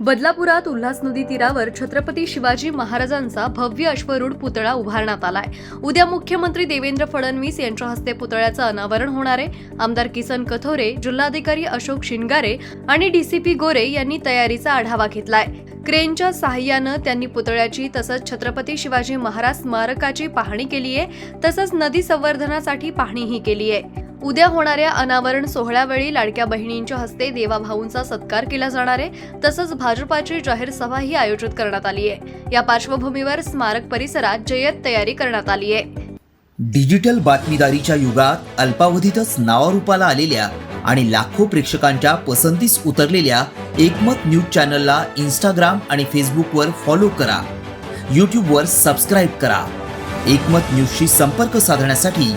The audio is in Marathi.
बदलापुरात उल्हास नदी तीरावर छत्रपती शिवाजी महाराजांचा भव्य अश्वरूढ पुतळा उभारण्यात आलाय. उद्या मुख्यमंत्री देवेंद्र फडणवीस यांच्या हस्ते पुतळ्याचं अनावरण होणार आहे. आमदार किसन कथोरे जिल्हाधिकारी अशोक शिनगारे आणि डीसीपी गोरे यांनी तयारीचा आढावा घेतलाय. क्रेनच्या सहाय्यानं त्यांनी पुतळ्याची तसंच छत्रपती शिवाजी महाराज स्मारकाची पाहणी केली आहे तसंच नदी संवर्धनासाठी पाहणीही केली आहे उद्या होणाऱ्या अनावरण सोहळ्यावेळी लाडक्या बहिणींच्या हस्ते देवाभाऊंचा सत्कार केला जाणार आहे. तसंच भाजपाची जाहीर सभाही आयोजित करण्यात आली आहे. या पार्श्वभूमीवर स्मारक परिसरात जय्यत तयारी करण्यात आली आहे. डिजिटल बातमीदारीच्या युगात अल्पावधीतच नावारूपाला आलेल्या आणि लाखो प्रेक्षकांच्या पसंतीस उतरलेल्या एकमत न्यूज चॅनलला इंस्टाग्राम आणि फेसबुकवर फॉलो करा. यूट्यूबवर सबस्क्राईब करा. एकमत न्यूजशी संपर्क साधण्यासाठी